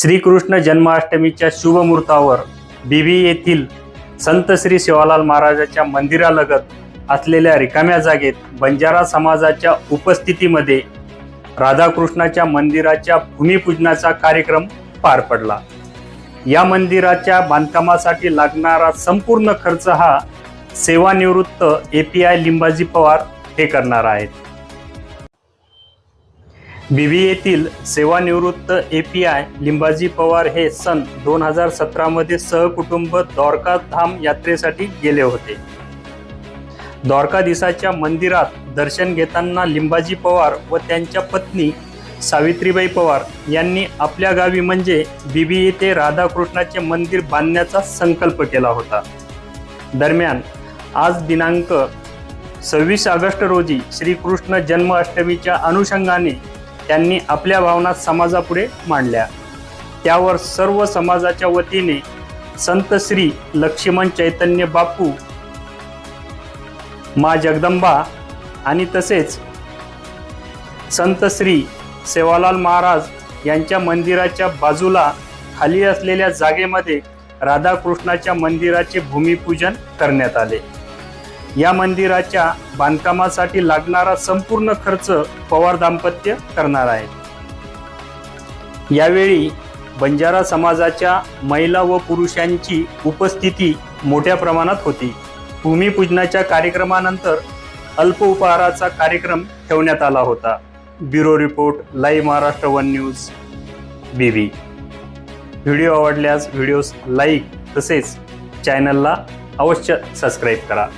श्रीकृष्ण जन्माष्टमीच्या शुभमुहूर्तावर बीबी येथील संत श्री शिवालाल महाराजाच्या मंदिरालगत असलेल्या रिकाम्या जागेत बंजारा समाजाच्या उपस्थितीमध्ये राधाकृष्णाच्या मंदिराच्या भूमिपूजनाचा कार्यक्रम पार पडला. या मंदिराच्या बांधकामासाठी लागणारा संपूर्ण खर्च हा सेवानिवृत्त A P I Limbaji Pawar हे करणार आहेत. बीबी येथील सेवानिवृत्त A P I Limbaji Pawar हे सन दोन हजार सतरामध्ये सहकुटुंब द्वारका धाम यात्रेसाठी गेले होते. द्वारकाधीशाच्या मंदिरात दर्शन घेताना लिंबाजी पवार व त्यांच्या पत्नी सावित्रीबाई पवार यांनी आपल्या गावी म्हणजे बीबी येथे राधाकृष्णाचे मंदिर बांधण्याचा संकल्प केला होता. दरम्यान आज दिनांक सव्वीस ऑगस्ट रोजी श्रीकृष्ण जन्माष्टमीच्या अनुषंगाने त्यांनी आपल्या भावना समाजापुढे मांडल्या. त्यावर सर्व समाजाच्या वतीने संत श्री लक्ष्मण चैतन्य बापू मा जगदंबा आणि तसेच संत श्री सेवालाल महाराज यांच्या मंदिराच्या बाजूला खाली असलेल्या जागेमध्ये राधाकृष्णाच्या मंदिराचे भूमिपूजन करण्यात आले. या मंदिराच्या बांधकामासाठी लागणारा संपूर्ण खर्च पवार दाम्पत्य करणार आहे यावेळी बंजारा समाजाच्या महिला व पुरुषांची उपस्थिती मोठ्या प्रमाणात होती. भूमिपूजनाच्या कार्यक्रमानंतर अल्प उपहाराचा कार्यक्रम ठेवण्यात आला होता. Bureau report live Maharashtra one news Bibi. Video आवडल्यास व्हिडिओज लाईक तसेच चॅनलला अवश्य सबस्क्राईब करा.